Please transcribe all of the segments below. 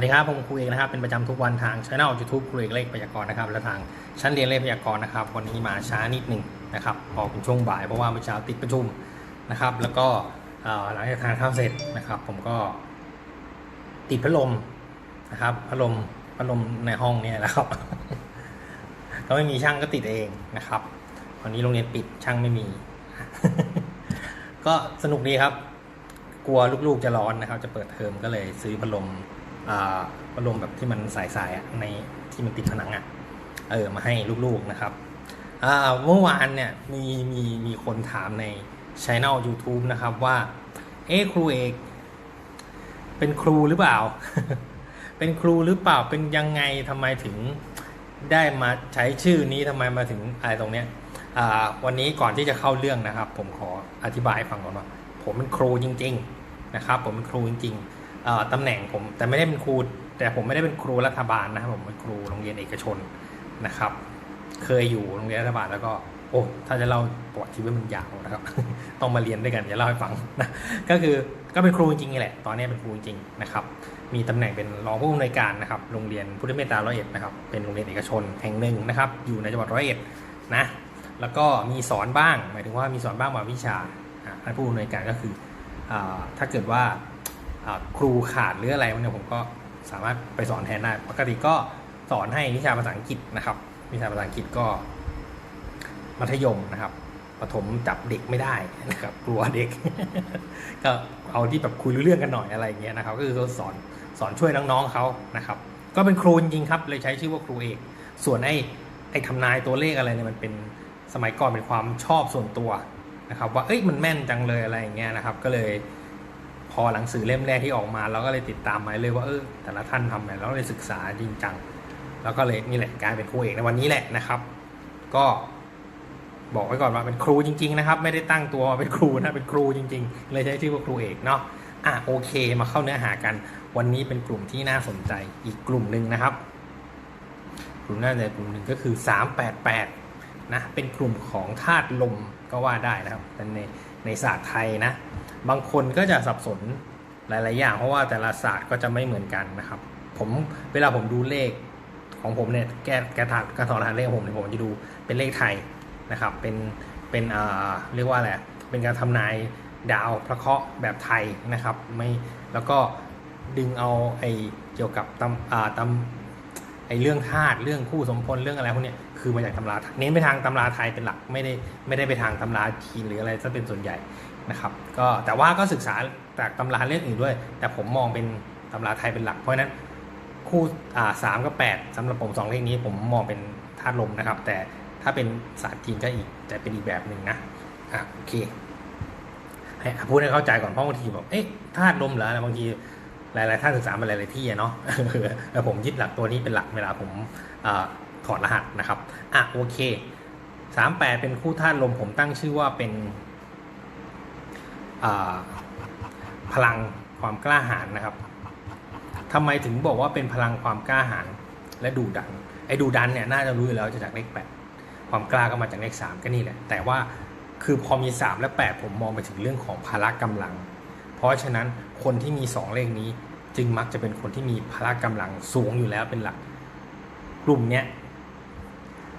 สวัสดีครับผมครูเอกนะครับเป็นประจำทุกวันทางช่องยูทูบครูเอกเลขพยากรณ์นะครับและทางชั้นเรียนเลขพยากรณ์นะครับวันนี้มาช้านิดหนึ่งนะครับพอเป็นช่วงบ่ายเพราะว่าเมื่อเช้าติดประชุมนะครับ แล้วก็หลังจากทานข้าวเสร็จนะครับ ผมก็ติดพัดลมนะครับพัดลมพัดลมในห้องเนี่ยแหละครับก็ไม่มีช่างก็ติดเองนะครับวันนี้โรงเรียนปิดช่างไม่มี ก็สนุกดีครับ กลัวลูกๆจะร้อนนะครับ จะเปิดเทอมก็เลยซื้อพัดลม พัดลมแบบที่มันสายๆอะในที่มันติดผนังอะเออมาให้ลูกๆนะครับเมื่อวานเนี่ยมีมีมีคนถามในช anel YouTube นะครับว่า เอ๊ครูเอกเป็นครูหรือเปล่า เป็นครูหรือเปล่าเป็นยังไงทำไมถึงได้มาใช้ชื่อนี้ทำไมมาถึงอะไรตรงเนี้ยวันนี้ก่อนที่จะเข้าเรื่องนะครับ ผมขออธิบายฟังก่อนว่าผมเป็นครูจริง ๆ นะครับ ผมเป็นครูจริง ๆ ตำแหน่งผมแต่ไม่ได้เป็นครู แต่ผมไม่ได้เป็นครูรัฐบาลนะครับผมเป็นครูโรงเรียนเอกชนนะครับ เคยอยู่โรงเรียนรัฐบาลแล้วก็โอ้ถ้าจะเล่าประวัติชีวิตมันยาวนะครับ ต้องมาเรียนด้วยกันจะเล่าให้ฟังนะก็คือก็เป็นครูจริงๆแหละ ตอนนี้เป็นครูจริงนะครับ มีตำแหน่งเป็นรองผู้อำนวยการนะครับโรงเรียนพุทธเมตตาร้อยเอ็ดนะครับเป็นโรงเรียนเอกชนแห่งหนึ่งนะครับ อยู่ในจังหวัดร้อยเอ็ดนะแล้วก็มีสอนบ้างหมายถึงว่ามีสอนบ้างบางวิชาอะให้ผู้อำนวยการก็คืออถ้าเกิดว่า ครูขาดหรืออะไรเนี่ยผมก็สามารถไปสอนแทนได้ปกติก็สอนให้วิชาภาษาอังกฤษนะครับ วิชาภาษาอังกฤษก็ มัธยมนะครับประถมจับเด็กไม่ได้นะครับ กลัวเด็ก ก็เอาที่แบบคุยรู้เรื่องกันหน่อยอะไรอย่างเงี้ยนะครับ ก็คือเขาสอนสอนช่วยน้องๆเขานะครับ ก็เป็นครูจริงครับ เลยใช้ชื่อว่าครูเอก ส่วนไอ้ไอ้ทำนายตัวเลขอะไรเนี่ยมันเป็นสมัยก่อนเป็นความชอบส่วนตัวนะครับ ว่าเอ้ยมันแม่นจังเลยอะไรอย่างเงี้ยนะครับ ก็เลย พอหนังสือเล่มแรกที่ออกมาเราก็เลยติดตามมาเลยว่าเออแต่ละท่านทำไงเราก็เลยศึกษาจริงจังแล้วก็เลยนี่แหละกลายเป็นครูเอกในวันนี้แหละนะครับ ก็บอกไว้ก่อนว่าเป็นครูจริง ๆ นะครับ ไม่ได้ตั้งตัวมาเป็นครูนะเป็นครูจริง ๆ เลยใช้ชื่อว่าครูเอกเนาะอะโอเค มาเข้าเนื้อหากัน วันนี้เป็นกลุ่มที่น่าสนใจอีกกลุ่มหนึ่งนะครับ กลุ่มน่าสนใจกลุ่มหนึ่งก็คือ 388 นะเป็นกลุ่มของธาตุลมก็ว่าได้นะครับเป็นในในศาสตร์ไทยนะบางคนก็จะสับสนหลาย ๆ อย่าง เพราะว่าแต่ละศาสตร์ก็จะไม่เหมือนกันนะครับ ผมเวลาผมดูเลขของผมเนี่ยแกแกถามการถอดรหัสเลขของผมเนี่ยผมจะดูเป็นเลขไทยนะครับเป็นเป็นเอ่อเรียกว่าอะไรเป็นการทำนายดาวพระเคราะห์แบบไทยนะครับไม่แล้วก็ดึงเอาไอ้เกี่ยวกับตำอ่าตำไอ้เรื่องธาตุเรื่องคู่สมพลเรื่องอะไรพวกเนี้ย คือมาจากตำราเน้นไปทางตำราไทยเป็นหลักไม่ได้ไม่ได้ไปทางตำราจีนหรืออะไรซะเป็นส่วนใหญ่นะครับก็แต่ว่าก็ศึกษาจากตำราเรื่องอื่นด้วย แต่ผมมองเป็นตำราไทยเป็นหลัก เพราะนั้นคู่อ่าสามกับแปดสำหรับผมสองเลขนี้ผมมองเป็นธาตุลมนะครับ แต่ถ้าเป็นศาสตร์จีนก็อีกแต่เป็นอีกแบบหนึ่งนะอะโอเคให้พูดให้เข้าใจก่อนเพราะบางทีบอกเอ๊ะธาตุลมเหรอบางทีหลายๆท่านศึกษามาหลายๆที่เนาะแล้วผมยึดหลักตัวนี้เป็นหลักเวลาผมอา ถอดรหัสนะครับ อะโอเคสามแปดเป็นคู่ธาตุลมผมตั้งชื่อว่าเป็นพลังความกล้าหาญนะครับทำไมถึงบอกว่าเป็นพลังความกล้าหาญและดูดัน ไอ้ดูดันเนี่ยน่าจะรู้อยู่แล้วจะจากเลขแปดความกล้าก็มาจากเลขสามก็นี่แหละ แต่ว่าคือพอมีสามและแปดผมมองไปถึงเรื่องของพละกำลัง เพราะฉะนั้นคนที่มี2เลขนี้จึงมักจะเป็นคนที่มีพละกำลังสูงอยู่แล้วเป็นหลัก กลุ่มเนี้ย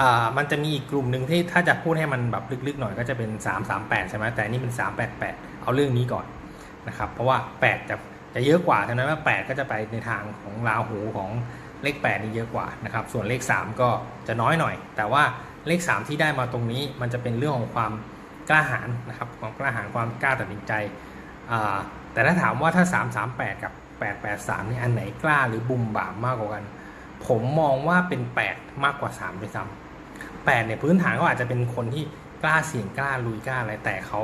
อ่ามันจะมีอีกกลุ่มหนึ่งที่ถ้าจะพูดให้มันแบบลึกๆหน่อยก็จะเป็น 338 ใช่ไหมแต่นี่เป็น 388 เอาเรื่องนี้ก่อนนะครับ เพราะว่า 8 จะจะเยอะกว่าฉะนั้นว่า 8 ก็จะไปในทางของราหูของเลข 8 นี่เยอะกว่านะครับ ส่วนเลข 3 ก็จะน้อยหน่อย แต่ว่าเลข 3 ที่ได้มาตรงนี้มันจะเป็นเรื่องของความกล้าหาญนะครับความกล้าหาญความกล้าตัดสินใจแต่ถ้าถามว่าถ้า 338 กับ 883 นี่อันไหนกล้าหรือบุ่มบามมากกว่ากัน ผมมองว่าเป็น 8 มากกว่า3ด้วยซ้ำ 8เนี่ยพื้นฐานเขาอาจจะเป็นคนที่กล้าเสี่ยงกล้าลุยกล้าอะไรแต่เขา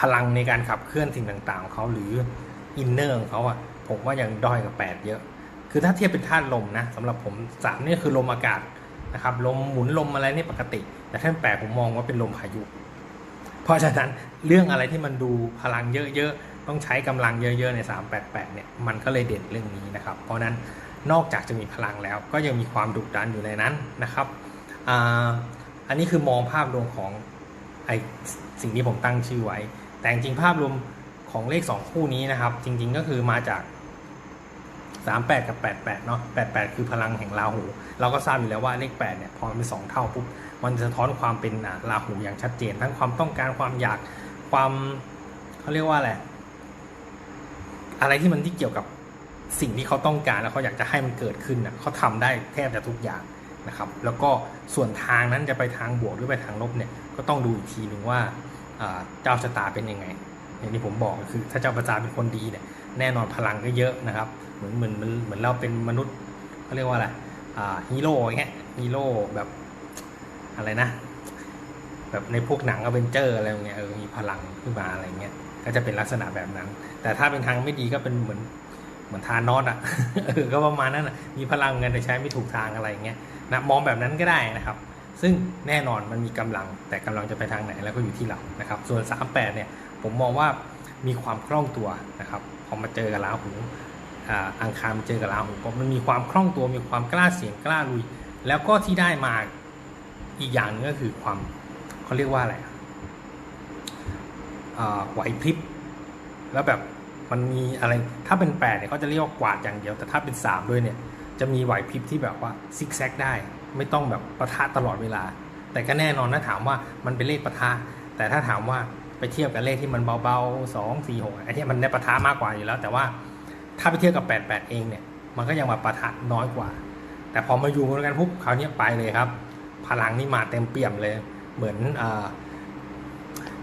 พลังในการขับเคลื่อนสิ่งต่างๆของเขาหรืออินเนอร์ของเขาอะผมว่ายังด้อยกับ8เยอะ คือถ้าเทียบเป็นธาตุลมนะสำหรับผม3นี่คือลมอากาศนะครับลมหมุนลมอะไรนี่ปกติ แต่ท่าน8ผมมองว่าเป็นลมพายุ เพราะฉะนั้นเรื่องอะไรที่มันดูพลังเยอะๆต้องใช้กำลังเยอะๆใน 388เนี่ยมันก็เลยเด่นเรื่องนี้นะครับ เพราะนั้น นอกจากจะมีพลังแล้ว ก็ยังมีความดุดันอยู่ในนั้นนะครับอ,อันนี้คือมองภาพรวมของไอสิ่งที่ผมตั้งชื่อไว้ แต่จริงภาพรวมของเลข 2 คู่นี้นะครับ จริง ๆก็คือมาจาก 38 กับ 88 เนาะ88 คือพลังแห่งราหู เราก็ทราบอยู่แล้วว่าเลข 8 เนี่ย พอมันเป็นสองเท่าปุ๊บ มันจะสะท้อนความเป็นอ่าราหูอย่างชัดเจน ทั้งความต้องการความอยากความเขาเรียกว่าอะไรอะไรที่มันที่เกี่ยวกับ สิ่งที่เขาต้องการแล้วเขาอยากจะให้มันเกิดขึ้นน่ะเขาทำได้แทบจะทุกอย่างนะครับ แล้วก็ส่วนทางนั้นจะไปทางบวกหรือไปทางลบเนี่ยก็ต้องดูอีกทีหนึ่งว่าเจ้าชะตาเป็นยังไง อย่างที่ผมบอกก็คือ ถ้าเจ้าประจาเป็นคนดีเนี่ยแน่นอนพลังก็เยอะนะครับ เหมือนเหมือนเหมือนเราเป็นมนุษย์เขาเรียกว่าอะไรฮีโร่อย่างเงี้ยฮีโร่แบบอะไรนะ แบบในพวกหนังอเวนเจอร์อะไรเงี้ยเออมีพลังขึ้นมาอะไรเงี้ยก็จะเป็นลักษณะแบบนั้น แต่ถ้าเป็นทางไม่ดีก็เป็นเหมือน มือนทานอสอะก็ประมาณนั้นอะมีพลังเงินแต่ใช้ไม่ถูกทางอะไรอย่างเงี้ยนะมองแบบนั้นก็ได้นะครับ ซึ่งแน่นอนมันมีกำลังแต่กำลังจะไปทางไหนแล้วก็อยู่ที่เรานะครับ ส่วน 38 เนี่ยผมมองว่ามีความคล่องตัวนะครับพอมาเจอกับราหูอ่าอังคารมเจอกับราหูก็มันมีความคล่องตัวมีความกล้าเสียงกล้าลุย แล้วก็ที่ได้มาอีกอย่างหนึงก็คือความเขาเรียกว่าอะไรอ่าไหวพริบแล้วแบบ มันมีอะไรถ้าเป็นแปดเนี่ยเขาจะเรียกว่ากวาดอย่างเดียว แต่ถ้าเป็นสามด้วยเนี่ยจะมีไหวพริบที่แบบว่าซิกแซกได้ ไม่ต้องแบบประทะตลอดเวลา แต่ก็แน่นอนนะถามว่ามันเป็นเลขประทะแต่ถ้าถามว่าไปเทียบกับเลขที่มันเบาๆสองสี่หกไอ้ที่มันได้ประทะมากกว่าอยู่แล้ว แต่ว่าถ้าไปเทียบกับแปดแปดเองเนี่ยมันก็ยังมาประทะน้อยกว่า แต่พอมาอยู่กันปุ๊บคราวนี้ไปเลยครับ พลังนี่มาเต็มเปี่ยมเลย เหมือนอ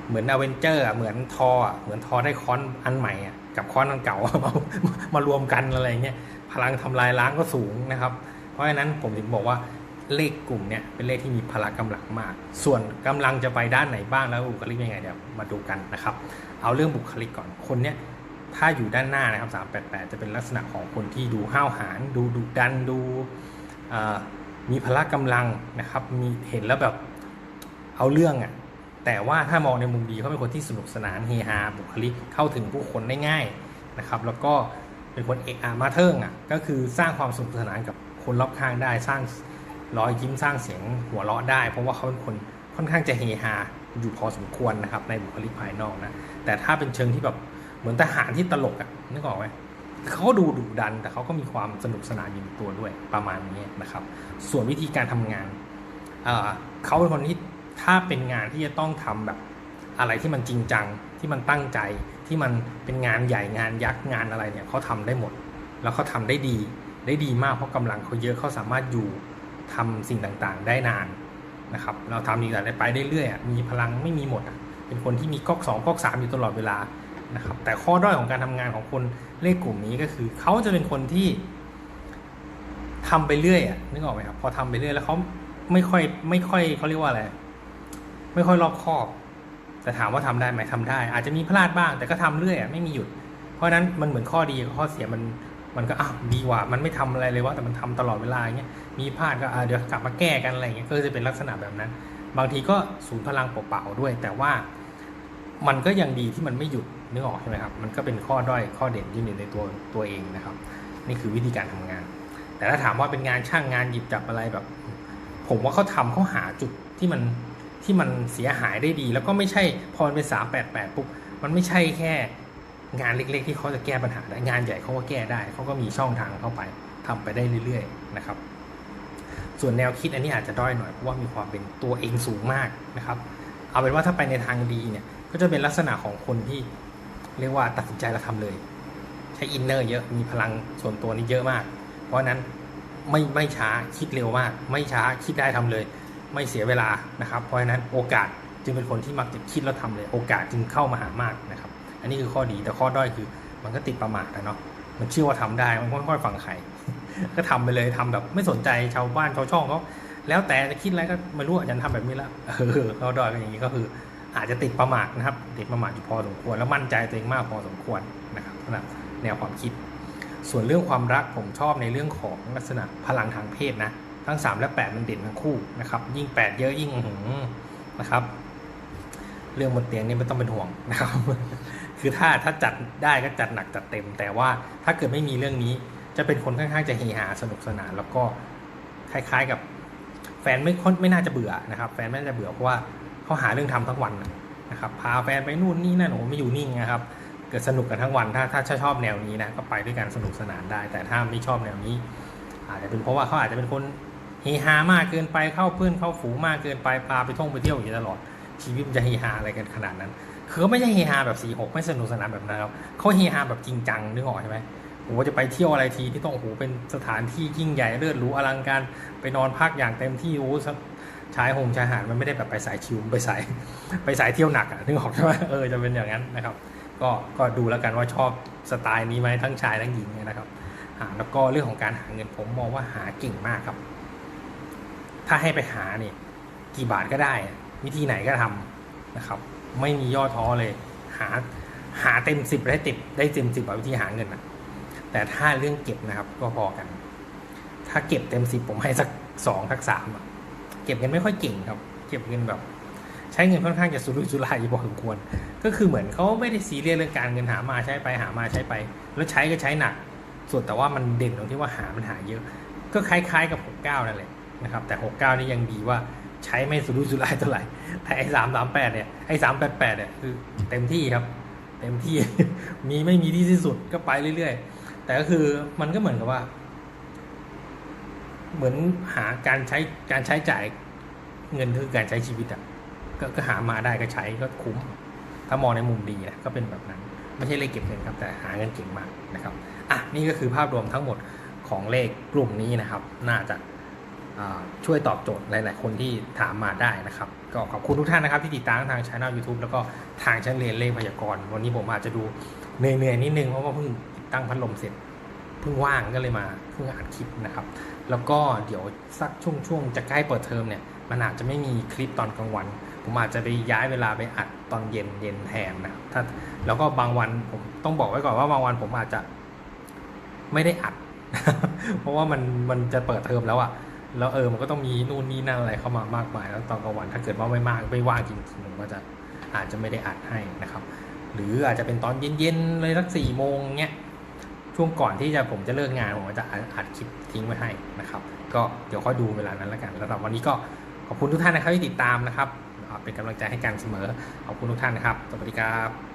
เหมือนอเวนเจอร์เหมือนทอเหมือนทอได้ค้อนอันใหม่อะ กับค้อนอันเก่ามามารวมกันอะไรเงี้ยพลังทำลายล้างก็สูงนะครับ เพราะฉะนั้นผมถึงบอกว่าเลขกลุ่มเนี่ยเป็นเลขที่มีพละกำลังมาก ส่วนกำลังจะไปด้านไหนบ้างแล้วบุคลิกยังไงเดี๋ยวมาดูกันนะครับ เอาเรื่องบุคลิกก่อนคนเนี่ยถ้าอยู่ด้านหน้านะครับ 388 จะเป็นลักษณะของคนที่ดูห้าวหาญดูดุดันดูมีพละกำลังนะครับ มีเห็นแล้วแบบเอาเรื่องอะ่ะ แต่ว่าถ้ามองในมุมดีเขาเป็นคนที่สนุกสนานเฮฮาบุคลิกเข้าถึงผู้คนได้ง่ายนะครับ แล้วก็เป็นคนเอกอามาเทิงอะก็คือสร้างความสนุกสนานกับคนรอบข้างได้สร้างรอยยิ้มสร้างเสียงหัวเราะได้ เพราะว่าเขาเป็นคนค่อนข้างจะเฮฮาอยู่พอสมควรนะครับในบุคลิกภายนอกนะแต่ถ้าเป็นเชิงที่แบบเหมือนทหารที่ตลกอะนึกออกไหมเขาก็ดูดุดัน แต่เขาก็มีความสนุกสนานอยู่ในตัวด้วยประมาณนี้นะครับ ส่วนวิธีการทำงานเขาเป็นคนที่ ถ้าเป็นงานที่จะต้องทำแบบอะไรที่มันจริงจังที่มันตั้งใจที่มันเป็นงานใหญ่งานยักษ์งานอะไรเนี่ยเขาทำได้หมด แล้วเขาทำได้ดีได้ดีมากเพราะกำลังเขาเยอะเขาสามารถอยู่ทำสิ่งต่างๆ ได้นานนะครับเราทำดีแต่างๆได้ไปได้เรื่อยๆมีพลังไม่มีหมดเป็นคนที่มีก๊อกสองก๊อกสามอยู่ตลอดเวลานะครับแต่ข้อด้อยของการทำงานของคนเลขกลุ่มนี้ก็คือเขาจะเป็นคนที่ทำไปเรื่อยอะนึกออกไหมครับพอทำไปเรื่อยแล้วเขาไม่ค่อยไม่ค่อยเขาเรียกว่าอะไร ไม่ค่อยรอบคอบ แต่ถามว่าทำได้ไหมทำได้ อาจจะมีพลาดบ้าง แต่ก็ทำเรื่อยอะไม่มีหยุด เพราะนั้นมันเหมือนข้อดีกับข้อเสียมันมันก็อ้าวดีกว่ามันไม่ทำอะไรเลยว่าแต่มันทำตลอดเวลาเงี้ยมีพลาดก็อ่าเดี๋ยวกลับมาแก้กันอะไรเงี้ยก็จะเป็นลักษณะแบบนั้น บางทีก็สูญพลังเปล่าๆด้วย แต่ว่ามันก็ยังดีที่มันไม่หยุดนึกออกใช่ไหมครับ มันก็เป็นข้อด้อยข้อเด่นที่อยู่ในตัวตัวเองนะครับ นี่คือวิธีการทำงาน แต่ถ้าถามว่าเป็นงานช่างงานหยิบจับอะไรแบบ ผมว่าเขาทำเขาหาจุดที่มัน ที่มันเสียหายได้ดี แล้วก็ไม่ใช่พอมันเป็นสามแปดแปดปุ๊บ มันไม่ใช่แค่งานเล็ก ๆ ที่เขาจะแก้ปัญหาได้งานใหญ่เขาก็แก้ได้เขาก็มีช่องทางเข้าไปทำไปได้เรื่อย ๆ นะครับ ส่วนแนวคิดอันนี้อาจจะด้อยหน่อยเพราะว่ามีความเป็นตัวเองสูงมากนะครับ เอาเป็นว่าถ้าไปในทางดีเนี่ยก็จะเป็นลักษณะของคนที่เรียกว่าตัดสินใจแล้วทำเลย ใช้อินเนอร์เยอะมีพลังส่วนตัวนี้เยอะมาก เพราะฉะนั้นไม่ไม่ช้าคิดเร็วมาก ไม่ช้าคิดได้ทำเลย ไม่เสียเวลานะครับ เพราะฉะนั้นโอกาสจึงเป็นคนที่มักจะคิดแล้วทำเลย โอกาสจึงเข้ามาหามากนะครับ อันนี้คือข้อดีแต่ข้อด้อยคือ มันก็ติดประมาทนะเนาะมันเชื่อว่าทำได้มันค่อยฟังใครก็ทำไปเลยทำแบบไม่สนใจชาวบ้านชาวช่องเขาแล้วแต่จะคิดอะไรก็ไม่รู้อาจารย์ทำแบบนี้ละเออข้อด้อยก็อย่างนี้ก็คือ อาจจะติดประมาทนะครับ ติดประมาทอยู่พอสมควรแล้วมั่นใจตัวเองมากพอสมควรนะครับสำหรับแนวความคิด ส่วนเรื่องความรักผมชอบในเรื่องของลักษณะพลังทางเพศนะ ทั้ง 3 และ 8 มันเด่นทั้งคู่นะครับ ยิ่ง 8 เยอะยิ่งหืนะครับ เรื่องบนเตียงนี่ไม่ต้องเป็นห่วงนะครับ คือถ้าถ้าจัดได้ก็จัดหนักจัดเต็ม แต่ว่าถ้าเกิดไม่มีเรื่องนี้จะเป็นคนค่อนข้างจะเฮฮาสนุกสนาน แล้วก็คล้ายๆกับแฟนไม่ค่อนไม่น่าจะเบื่อนะครับ แฟนไม่น่าจะเบื่อเพราะว่าเขาหาเรื่องทำทั้งวันนะครับพาแฟนไปนู่นนี่นั่นโอ้ไม่อยู่นิ่งนะครับเกิดสนุกกันทั้งวันถ้าถ้าชอบแนวนี้นะก็ไปด้วยกันสนุกสนานได้ แต่ถ้าไม่ชอบแนวนี้ อาจจะเป็นเพราะว่าเขาอาจจะเป็นคน เฮฮามากเกินไปเข้าเพื่อนเข้าฝูงมากเกินไปพาไปท่องไปเที่ยวอยู่ตลอด ชีวิตมันจะเฮฮาอะไรกันขนาดนั้น คือไม่ใช่เฮฮาแบบสี่หกไม่สนุกสนานแบบนั้นครับเขาเฮฮาแบบจริงจังนึกออกใช่ไหมโอ้โหจะไปเที่ยวอะไรทีที่ต้องโอ้โหเป็นสถานที่ยิ่งใหญ่เลิศหรูอลังการไปนอนพักอย่างเต็มที่โอ้โหชายหงชายหาดมันไม่ได้แบบไปสายชิวไปสายไปสายเที่ยวหนักอะนึกออกใช่ไหมเออจะเป็นอย่างนั้นนะครับ ก็ก็ดูแล้วกันว่าชอบสไตล์นี้ไหมทั้งชายทั้งหญิงนะครับแล้วก็เรื่องของการหาเงินผมมองว่าหาเก่งมากครับ ถ้าให้ไปหาเนี่ยกี่บาทก็ได้ วิธีไหนก็ทำนะครับ ไม่มีย่อท้อเลย หาหาเต็มสิบได้ติดได้เต็มสิบวิธีหาเงินนะแต่ถ้าเรื่องเก็บนะครับก็พอกัน ถ้าเก็บเต็มสิบผมให้สักสองสักสามเก็บเงินไม่ค่อยเก่งครับ เก็บเงินแบบ ใช้เงินค่อนข้างจะสุรุ่ยสุร่ายอยู่พอสมควร ก็คือเหมือนเขาไม่ได้ซีเรียสเรื่องการเงินหามาใช้ไปหามาใช้ไป แล้วใช้ก็ใช้หนัก ส่วนแต่ว่ามันเด่นตรงที่ว่าหามันหาเยอะ ก็คล้าย ๆ กับ69นั่นแหละ นะครับ แต่ 69 นี่ยังดีว่าใช้ไม่สุรุ่ยสุร่ายเท่าไหร่ แต่ไอ้338เนี่ย ไอ้388เนี่ยคือเต็มที่ครับ เต็มที่ มีไม่มีที่สิ้นสุดก็ไปเรื่อยๆ แต่ก็คือมันก็เหมือนกับว่า เหมือนหาการใช้การใช้จ่ายเงินคือการใช้ชีวิตอะก็ก็หามาได้ก็ใช้ก็คุ้ม ถ้ามองในมุมดีนะก็เป็นแบบนั้น ไม่ใช่เลขเก็บเงินครับ แต่หาเงินเก่งมากนะครับ อะนี่ก็คือภาพรวมทั้งหมดของเลขกลุ่มนี้นะครับ น่าจะ ช่วยตอบโจทย์หลาย ๆ คนที่ถามมาได้นะครับ ก็ขอบคุณทุกท่านนะครับที่ติดตามทางช่อง YouTube แล้วก็ทางช่างเรียนเลขพยากรณ์วันนี้ผมอาจจะดูเหนื่อย ๆ นิดนึงเพราะว่าเพิ่งติดตั้งพัดลมเสร็จเพิ่งว่างก็เลยมาเพิ่งอัดคลิปนะครับ แล้วก็เดี๋ยวสักช่วงช่วงจะใกล้เปิดเทอมเนี่ยมันอาจจะไม่มีคลิปตอนกลางวัน ผมอาจจะไปย้ายเวลาไปอัดตอนเย็นเย็นแทนนะถ้าแล้วก็บางวันผมต้องบอกไว้ก่อนว่าบางวันผมอาจจะไม่ได้อัด เพราะว่ามันมันจะเปิดเทอมแล้วอะ แล้วเออมันก็ต้องมีนู่นนี่นั่นอะไรเข้ามามากมาย แล้วตอนกลางวันถ้าเกิดว่าไม่มากไม่ว่างจริงๆผมก็จะอาจจะไม่ได้อัดให้นะครับ หรืออาจจะเป็นตอนเย็นๆเลยสักสี่โมงเงี้ยช่วงก่อนที่จะผมจะเลิกงานผมก็จะอัดคลิปทิ้งไว้ให้นะครับ ก็เดี๋ยวค่อยดูเวลานั้นแล้วกันแล้วสำหรับวันนี้ก็ขอบคุณทุกท่านนะครับที่ติดตามนะครับ เป็นกำลังใจให้กันเสมอขอบคุณทุกท่านนะครับสวัสดีครับ